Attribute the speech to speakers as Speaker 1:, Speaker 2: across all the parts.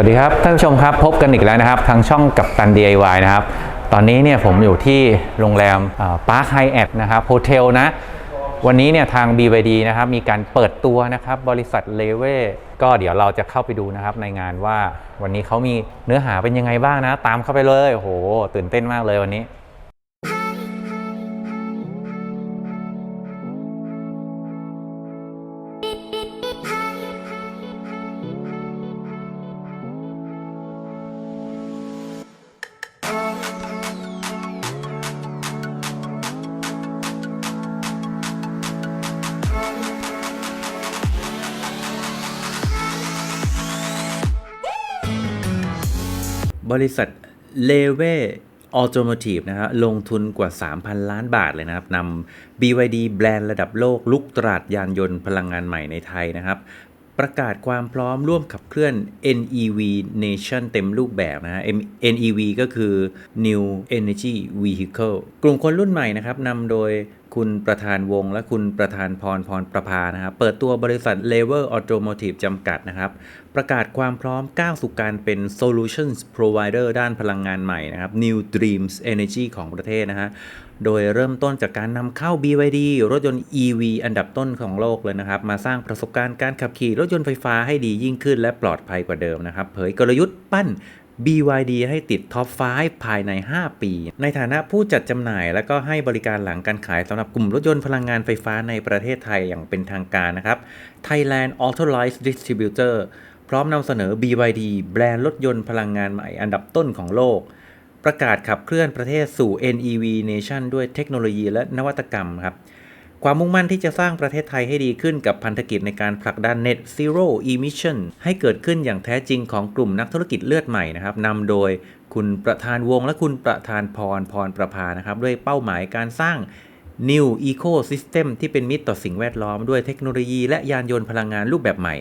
Speaker 1: วัสดีครับท่านผู้ชมครับพบกันอีกแล้วนะครับ ทางช่องกับตัน DIY นะครับ ตอนนี้เนี่ยผมอยู่ที่โรงแรมปาร์คไฮแอทนะครับโฮเทลนะ วันนี้เนี่ยทาง BYD นะครับมีการเปิดตัวนะครับบริษัทเลเวก็เดี๋ยวเราจะเข้าไปดูนะครับในงานว่าวันนี้เขามีเนื้อหาเป็นยังไงบ้างนะ ตามเข้าไปเลยโอ้โหตื่นเต้นมากเลยวันนี้ บริษัทเลเวออโตโมทีฟนะครับลงทุนกว่า 3,000 ล้านบาทเลยนะครับนำ BYD แบรนด์ระดับโลกลุกตลาดยานยนต์พลังงานใหม่ในไทยนะครับ ประกาศความพร้อมร่วมขับเคลื่อน NEV Nation เต็มรูปแบบนะฮะ NEV ก็คือ New Energy Vehicle กลุ่มคนรุ่นใหม่นะครับนำโดยคุณประธานวงและคุณประธานพรพรประภานะครับเปิดตัวบริษัท Lever Automotive จำกัดนะครับ ประกาศความพร้อมก้าวสู่การเป็น Solutions Provider ด้านพลังงานใหม่นะครับ New Dreams Energy ของประเทศนะฮะ โดยเริ่มต้นจากการนำเข้า BYD รถยนต์ EV อันดับต้นของโลกเลยนะครับ มาสร้างประสบการณ์การขับขี่รถยนต์ไฟฟ้าให้ดียิ่งขึ้นและปลอดภัยกว่าเดิมนะครับ เผยกลยุทธ์ปั้น BYD ให้ติดท็อป 5 ภายใน 5 ปี ในฐานะผู้จัดจำหน่าย และก็ให้บริการหลังการขายสำหรับกลุ่มรถยนต์พลังงานไฟฟ้าในประเทศไทยอย่างเป็นทางการนะครับ Thailand Authorized Distributor พร้อมนำเสนอ BYD แบรนด์รถยนต์พลังงานใหม่อันดับต้นของโลก ประกาศขับเคลื่อนประเทศสู่ NEV Nation ด้วยเทคโนโลยีและนวัตกรรมครับ ความมุ่งมั่นที่จะสร้างประเทศไทยให้ดีขึ้นกับพันธกิจในการผลักดัน Net Zero Emission ให้เกิดขึ้นอย่างแท้จริงของกลุ่มนักธุรกิจเลือดใหม่นะครับนำโดยคุณประธานวงและคุณประธานพรพรประภานะครับ ด้วยเป้าหมายการสร้าง New Ecosystem ที่เป็นมิตรต่อสิ่งแวดล้อมด้วยเทคโนโลยีและยานยนต์พลังงานรูปแบบใหม่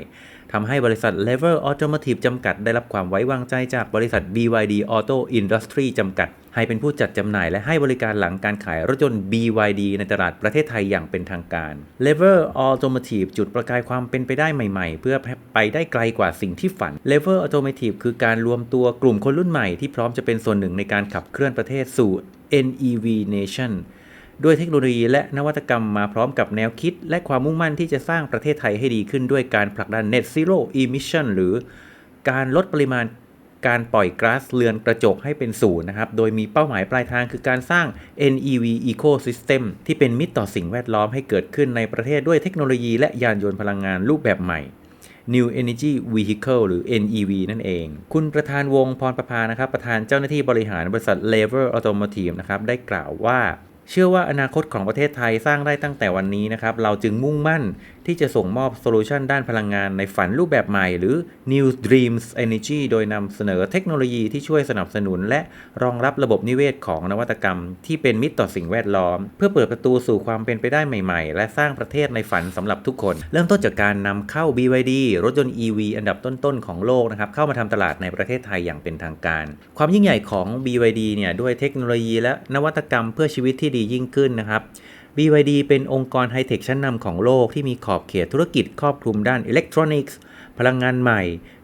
Speaker 1: ทำให้บริษัท Lever Automotive จำกัดได้รับความไว้วางใจจากบริษัท BYD Auto Industry จำกัด ให้เป็นผู้จัดจำหน่ายและให้บริการหลังการขายรถยนต์ BYD ในตลาดประเทศไทยอย่างเป็นทางการ Lever Automotive จุดประกายความเป็นไปได้ใหม่ๆ เพื่อไปได้ไกลกว่าสิ่งที่ฝัน Lever Automotive คือการรวมตัวกลุ่มคนรุ่นใหม่ที่พร้อมจะเป็นส่วนหนึ่งในการขับเคลื่อนประเทศสู่ NEV Nation ด้วยเทคโนโลยีและนวัตกรรมมาพร้อมกับแนวคิด และความมุ่งมั่นที่จะสร้างประเทศไทยให้ดีขึ้นด้วยการผลักดัน Net Zero Emission หรือการลดปริมาณการปล่อยก๊าซเรือนกระจกให้เป็นศูนย์นะครับ โดยมีเป้าหมายปลายทางคือการสร้าง NEV Ecosystem ที่เป็นมิตรต่อสิ่งแวดล้อมให้เกิดขึ้นในประเทศด้วยเทคโนโลยีและยานยนต์พลังงานรูปแบบใหม่ New Energy Vehicle หรือ NEV นั่นเอง คุณประธานวงพรประภานะครับ ประธานเจ้าหน้าที่บริหารบริษัท Lever Automotive นะครับ ได้กล่าวว่า เชื่อว่าอนาคตของประเทศไทยสร้างได้ตั้งแต่วันนี้นะครับ เราจึงมุ่งมั่น ที่จะส่งมอบโซลูชันด้านพลังงานในฝันรูปแบบใหม่ หรือ New Dreams Energy โดยนำเสนอเทคโนโลยีที่ช่วยสนับสนุน และรองรับระบบนิเวศของนวัตกรรม ที่เป็นมิตรต่อสิ่งแวดล้อม เพื่อเปิดประตูสู่ความเป็นไปได้ใหม่ ๆ และสร้างประเทศในฝันสำหรับทุกคน เริ่มต้นจากการนำเข้า BYD รถยนต์ EV อันดับต้นๆของโลกนะครับเข้ามาทำตลาดในประเทศไทยอย่างเป็นทางการ ความยิ่งใหญ่ของ BYD เนี่ยด้วยเทคโนโลยีและนวัตกรรมเพื่อชีวิตที่ดียิ่งขึ้นนะครับ BYD เป็นองค์กรไฮเทคชั้นนำของโลกที่มีขอบเขตธุรกิจครอบคลุมด้านอิเล็กทรอนิกส์ พลังงานใหม่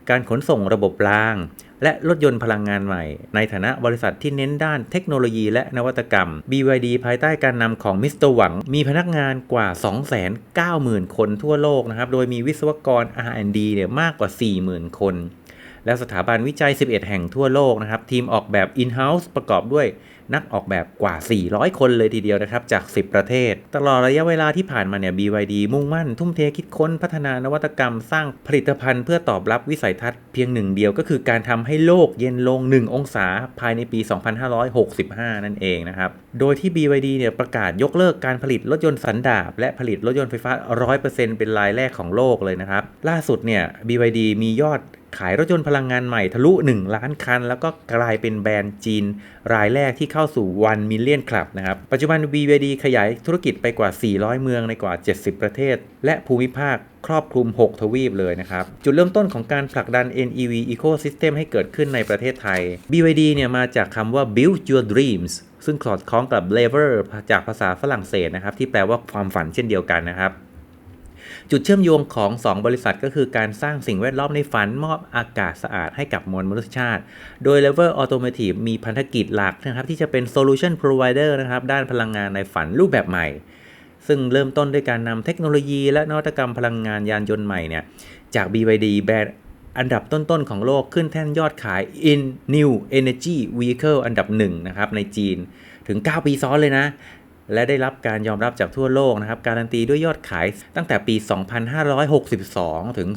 Speaker 1: การขนส่งระบบราง และรถยนต์พลังงานใหม่ ในฐานะบริษัทที่เน้นด้านเทคโนโลยีและนวัตกรรม BYD ภายใต้การนำของมิสเตอร์หวัง มีพนักงานกว่า 290,000 คนทั่วโลกนะครับ โดยมีวิศวกร R&D เนี่ยมากกว่า 40,000 คน และสถาบันวิจัย 11 แห่งทั่วโลกนะครับ ทีมออกแบบ In-house ประกอบด้วย นักออกแบบกว่า 400 คนเลยทีเดียวนะครับ จาก 10 ประเทศ ตลอดระยะเวลาที่ผ่านมาเนี่ย BYD มุ่งมั่น ทุ่มเทคิดค้นพัฒนานวัตกรรม สร้างผลิตภัณฑ์เพื่อตอบรับวิสัยทัศน์เพียงหนึ่งเดียวก็คือการทำให้โลกเย็นลง 1 องศาภายในปี 2565 นั่นเองนะครับ โดยที่ BYD เนี่ยประกาศยกเลิกการผลิตรถยนต์สันดาปและผลิตรถยนต์ไฟฟ้า 100%เป็นรายแรกของโลกเลยนะครับ ล่าสุดเนี่ย BYD มียอด ขายรถยนต์พลังงานใหม่ทะลุ 1 ล้านคัน แล้วก็กลายเป็นแบรนด์จีน รายแรกที่เข้าสู่1 Million Club นะครับ ปัจจุบัน BYD ขยายธุรกิจไปกว่า 400 เมืองในกว่า 70 ประเทศ และภูมิภาคครอบคลุม 6 ทวีปเลยนะครับ จุดเริ่มต้นของการผลักดัน NEV Ecosystem ให้เกิดขึ้นในประเทศไทย BYD เนี่ยมาจากคำว่า Build Your Dreams ซึ่งสอดคล้องกับ Lever จากภาษาฝรั่งเศสนะครับ ที่แปลว่าความฝันเช่นเดียวกันนะครับ จุดเชื่อมโยงของ 2 บริษัทก็คือการสร้างสิ่งแวดล้อมในฝันมอบอากาศสะอาดให้กับมวลมนุษยชาติ โดย Lever Automotive มีพันธกิจหลักนะครับที่จะเป็น Solution Provider นะครับด้านพลังงานในฝันรูปแบบใหม่ ซึ่งเริ่มต้นด้วยการนำเทคโนโลยี และนวัตกรรมพลังงานยานยนต์ใหม่เนี่ยจาก BYD แบรนด์อันดับต้นๆของโลกขึ้นแท่นยอดขาย in new energy vehicle อันดับหนึ่งนะครับในจีนถึง 9 ปีซ้อนเลยนะ และได้รับการยอมรับจากทั่วโลกนะครับ การันตีด้วยยอดขายตั้งแต่ปี 2562 ถึง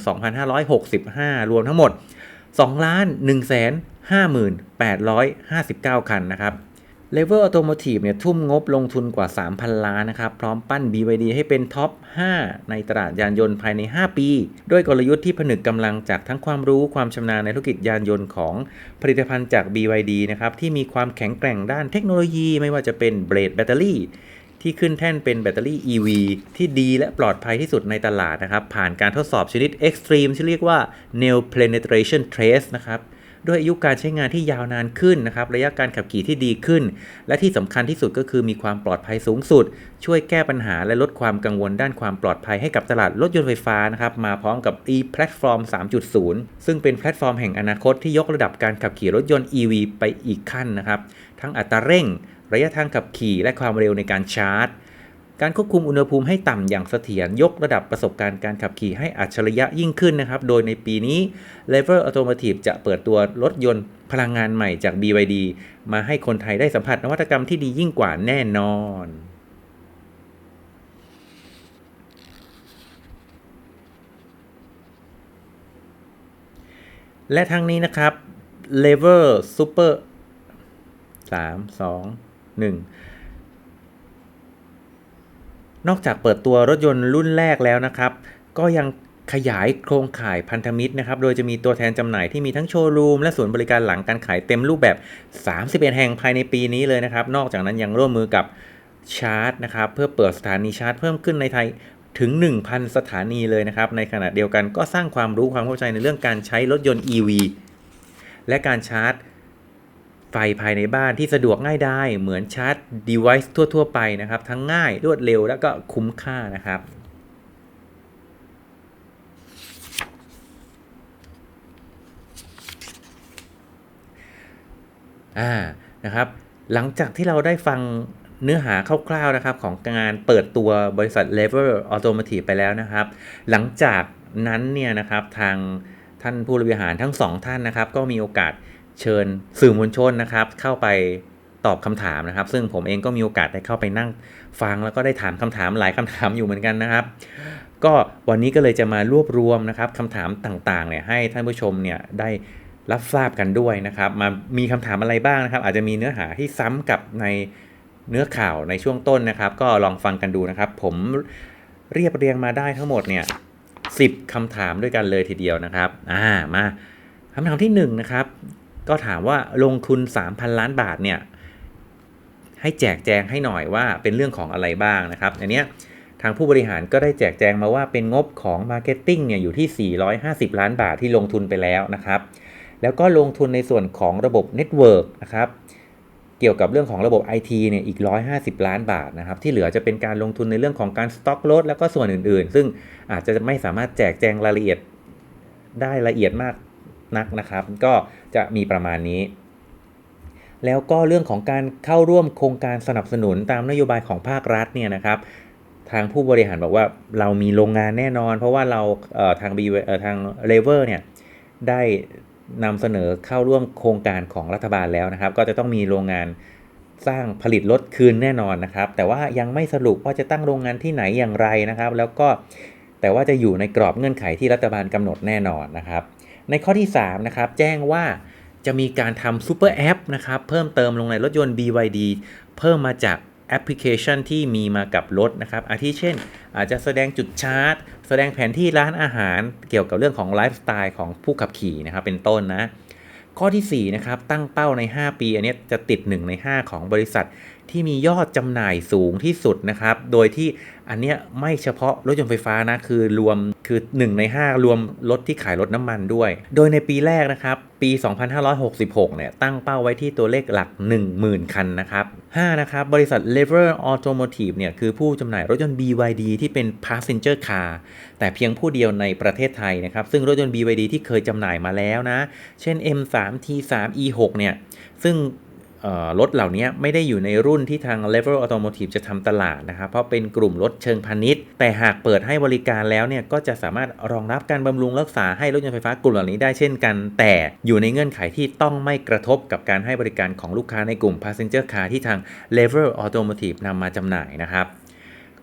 Speaker 1: 2565 รวมทั้งหมด2ล้าน1แสน5859 คันนะครับ Lever Automotive เนี่ยทุ่มงบลงทุนกว่า 3,000 ล้านนะครับ พร้อมปั้น BYD ให้เป็นท็อป 5 ในตลาดยานยนต์ภายใน 5 ปี ด้วยกลยุทธ์ที่ผนึกกำลังจากทั้งความรู้ความชำนาญในธุรกิจยานยนต์ของผลิตภัณฑ์จาก BYD นะครับ ที่มีความแข็งแกร่งด้านเทคโนโลยีไม่ว่าจะเป็นเบรดแบตเตอรี่ที่ขึ้นแท่นเป็นแบตเตอรี่ EV ที่ดีและปลอดภัยที่สุดในตลาดนะครับ ผ่านการทดสอบชนิด Extreme ที่เรียกว่า Nail Penetration Trace นะครับ ด้วยอายุการใช้งานที่ยาวนานขึ้นนะครับระยะการขับขี่ที่ดีขึ้น และที่สำคัญที่สุดก็คือมีความปลอดภัยสูงสุด ช่วยแก้ปัญหาและลดความกังวลด้านความปลอดภัยให้กับตลาดรถยนต์ไฟฟ้านะครับมาพร้อมกับ e-platform 3.0 ซึ่งเป็นแพลตฟอร์มแห่งอนาคตที่ยกระดับการขับขี่รถยนต์ EV ไปอีกขั้นนะครับทั้งอัตราเร่ง ระยะทางขับขี่และความเร็วในการชาร์จ การควบคุมอุณหภูมิให้ต่ำอย่างเสถียรยกระดับประสบการณ์การขับขี่ให้อัจฉริยะยิ่งขึ้นนะครับ โดยในปีนี้ Lever Automotive จะเปิดตัวรถยนต์พลังงานใหม่จาก BYD มาให้คนไทยได้สัมผัสนวัตกรรมที่ดียิ่งกว่าแน่นอน และทั้งนี้นะครับ Lever Super 3 2 1 นอกจากเปิดตัวรถยนต์รุ่นแรกแล้วนะครับ ก็ยังขยายโครงข่ายพันธมิตรนะครับ โดยจะมีตัวแทนจำหน่ายที่มีทั้งโชว์รูมและศูนย์บริการหลังการขายเต็มรูปแบบ 31 แห่งภายในปีนี้เลยนะครับ นอกจากนั้นยังร่วมมือกับชาร์จนะครับเพื่อเปิดสถานีชาร์จเพิ่มขึ้นในไทยถึง 1,000 สถานีเลยนะครับ ในขณะเดียวกันก็สร้างความรู้ความเข้าใจในเรื่องการใช้รถยนต์ EV และการชาร์จ ไฟภายในบ้านที่สะดวกง่ายได้เหมือนชาร์จ device ทั่ว ๆ ไปนะครับ ทั้งง่ายรวดเร็วแล้วก็คุ้มค่านะครับอ่านะครับหลังจากที่เราได้ฟังเนื้อหาคร่าวๆนะครับของงานเปิดตัวบริษัท Lever Automotive ไปแล้วนะครับ หลังจากนั้นเนี่ยนะครับทางท่านผู้บริหารทั้งสองท่านนะครับ ก็มีโอกาส เชิญสื่อมวลชนนะครับ เข้าไปตอบคำถามนะครับ ซึ่งผมเองก็มีโอกาสได้เข้าไปนั่งฟังแล้วก็ได้ถามคำถามหลายคำถามอยู่เหมือนกันนะครับ ก็วันนี้ก็เลยจะมารวบรวมนะครับคำถามต่างๆเนี่ยให้ท่านผู้ชมเนี่ยได้รับทราบกันด้วยนะครับ มามีคำถามอะไรบ้างนะครับ อาจจะมีเนื้อหาที่ซ้ำกับในเนื้อข่าวในช่วงต้นนะครับ ก็ลองฟังกันดูนะครับ ผมเรียบเรียงมาได้ทั้งหมดเนี่ยสิบคำถามด้วยกันเลยทีเดียวนะครับ อ่ามาคำถามที่หนึ่งนะครับ ก็ถามว่าลงทุน 3,000 ล้านบาทเนี่ยให้แจกแจงให้หน่อยว่าเป็นเรื่องของอะไรบ้างนะครับอันเนี้ยทางผู้บริหารก็ได้แจกแจงมาว่าเป็นงบของ Marketing เนี่ยอยู่ที่ 450 ล้านบาทที่ลงทุนไปแล้วนะครับ แล้วก็ลงทุนในส่วนของระบบ Network นะครับเกี่ยวกับเรื่องของระบบ IT เนี่ยอีก 150 ล้านบาทนะครับที่เหลือจะเป็นการลงทุนในเรื่องของการสต็อกรถแล้วก็ส่วนอื่นๆ ซึ่งอาจจะไม่สามารถแจกแจงรายละเอียดได้ละเอียดมากนักนะครับ ก็ จะมีประมาณนี้ แล้วก็เรื่องของการเข้าร่วมโครงการสนับสนุนตามนโยบายของภาครัฐเนี่ยนะครับทางผู้บริหารบอกว่าเรามีโรงงานแน่นอน เพราะว่าเราเทาง B เอ่อทางเลเวอร์เนี่ยได้นำเสนอเข้าร่วมโครงการของรัฐบาลแล้วนะครับ ก็จะต้องมีโรงงานสร้างผลิตรถคืนแน่นอนนะครับ แต่ว่ายังไม่สรุปว่าจะตั้งโรงงานที่ไหนอย่างไรนะครับ แล้วก็แต่ว่าจะอยู่ในกรอบเงื่อนไขที่รัฐบาลกำหนดแน่นอนนะครับ ในข้อที่3นะครับแจ้งว่าจะมีการทำซูเปอร์แอปนะครับเพิ่มเติมลงในรถยนต์ BYD เพิ่มมาจากแอปพลิเคชันที่มีมากับรถนะครับ อาทิเช่น อาจจะแสดงจุดชาร์จ แสดงแผนที่ร้านอาหารเกี่ยวกับเรื่องของไลฟ์สไตล์ของผู้ขับขี่นะครับเป็นต้นนะ ข้อที่4นะครับตั้งเป้าใน 5 ปี อันนี้จะติด 1 ใน 5 ของบริษัท ที่มียอดจำหน่ายสูงที่สุดนะครับ โดยที่อันเนี้ยไม่เฉพาะรถยนต์ไฟฟ้านะคือรวมคือ 1 ใน 5 รวมรถที่ขายรถน้ำมันด้วย โดยในปีแรกนะครับ ปี 2566 เนี่ยตั้งเป้าไว้ที่ตัวเลขหลัก 10,000 คันนะครับ 5 นะครับ บริษัท Lever Automotive เนี่ยคือผู้จำหน่ายรถยนต์ BYD ที่เป็น passenger car แต่เพียงผู้เดียวในประเทศไทยนะครับ ซึ่งรถยนต์ BYD ที่เคยจำหน่ายมาแล้วนะ เช่น M3 T3 E6 เนี่ยซึ่ง รถเหล่านี้ไม่ได้อยู่ในรุ่นที่ทาง Level Automotive จะทำตลาดนะครับ เพราะเป็นกลุ่มรถเชิงพาณิชย์ แต่หากเปิดให้บริการแล้วเนี่ย ก็จะสามารถรองรับการบำรุงรักษาให้รถยนต์ไฟฟ้ากลุ่มเหล่านี้ได้เช่นกัน แต่อยู่ในเงื่อนไขที่ต้องไม่กระทบกับการให้บริการของลูกค้าในกลุ่ม Passenger Car ที่ทาง Level Automotive นำมาจำหน่ายนะครับ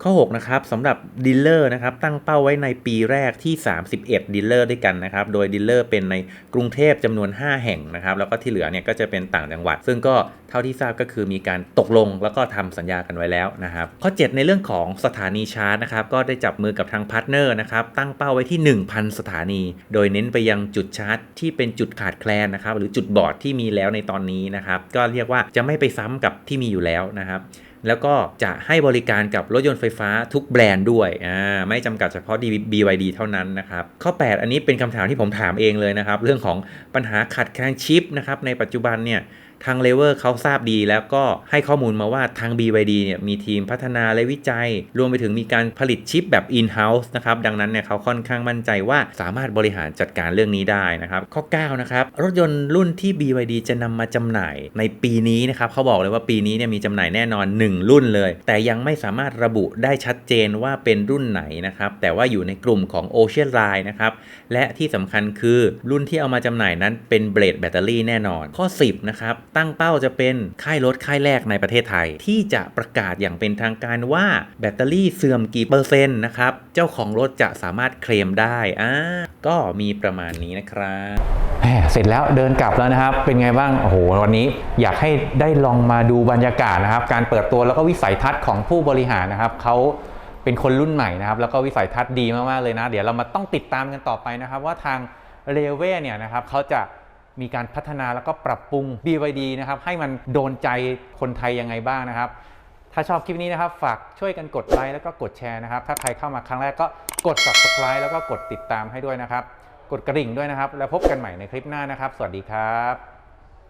Speaker 1: ข้อ 6 นะครับสำหรับดีลเลอร์นะครับตั้งเป้าไว้ในปีแรกที่ 31ดีลเลอร์ด้วยกันนะครับโดยดีลเลอร์เป็นในกรุงเทพจำนวน 5 แห่งนะครับแล้วก็ที่เหลือเนี่ยก็จะเป็นต่างจังหวัด ซึ่งก็เท่าที่ทราบก็คือมีการตกลงแล้วก็ทำสัญญากันไว้แล้วนะครับข้อ 7 ในเรื่องของสถานีชาร์จนะครับก็ได้จับมือกับทางพาร์ทเนอร์นะครับตั้งเป้าไว้ที่ 1,000 สถานี โดยเน้นไปยังจุดชาร์จที่เป็นจุดขาดแคลนนะครับหรือจุดบอดที่มีแล้วในตอนนี้นะครับก็เรียกว่าจะไม่ไปซ้ำกับที่มีอยู่แล้วนะครับ แล้วก็จะให้บริการกับรถยนต์ไฟฟ้าทุกแบรนด์ด้วยอ่าไม่จำกัดเฉพาะ BYD เท่านั้นนะครับข้อ 8 อันนี้เป็นคำถามที่ผมถามเองเลยนะครับ เรื่องของปัญหาขัดแคลนชิปนะครับในปัจจุบันเนี่ย ทางเลเวอร์เขาทราบดีแล้วก็ให้ข้อมูลมาว่าทาง BYD เนี่ยมีทีมพัฒนาและวิจัย รวมไปถึงมีการผลิตชิปแบบ in-house นะครับ ดังนั้นเนี่ยเขาค่อนข้างมั่นใจว่าสามารถบริหารจัดการเรื่องนี้ได้นะครับ ข้อ 9 นะครับ รถยนต์รุ่นที่ BYD จะนำมาจำหน่ายในปีนี้นะครับเขาบอกเลยว่าปีนี้เนี่ยมีจำหน่ายแน่นอน 1 รุ่นเลย แต่ยังไม่สามารถระบุได้ชัดเจนว่าเป็นรุ่นไหนนะครับแต่ว่าอยู่ในกลุ่มของ Ocean Line นะครับและที่สำคัญคือรุ่นที่เอามาจำหน่ายนั้นเป็นเบลดแบตเตอรี่แน่นอน ข้อ 10นะครับตั้งเป้าจะเป็นค่ายรถค่ายแรกในประเทศไทย ที่จะประกาศอย่างเป็นทางการว่าแบตเตอรี่เสื่อมกี่เปอร์เซ็นต์นะครับ เจ้าของรถจะสามารถเคลมได้อ่าก็มีประมาณนี้นะครับ
Speaker 2: เสร็จแล้วเดินกลับแล้วนะครับ เป็นไงบ้างโอ้โหวันนี้อยากให้ได้ลองมาดูบรรยากาศนะครับ การเปิดตัวแล้วก็วิสัยทัศน์ของผู้บริหารนะครับเขาเป็นคนรุ่นใหม่นะครับ แล้วก็วิสัยทัศน์ดีมากๆเลยนะ เดี๋ยวเรามาต้องติดตามกันต่อไปนะครับ ว่าทางเรเว่เนี่ยนะครับเขาจะ มีการพัฒนาแล้วก็ปรับปรุง BYD นะครับให้มันโดนใจคนไทยยังไงบ้างนะครับ ถ้าชอบคลิปนี้นะครับ ฝากช่วยกันกดไลค์แล้วก็กดแชร์นะครับ ถ้าใครเข้ามาครั้งแรกก็กด subscribe แล้วก็กดติดตามให้ด้วยนะครับ กดกระดิ่งด้วยนะครับ แล้วพบกันใหม่ในคลิปหน้านะครับ สวัสดีครับ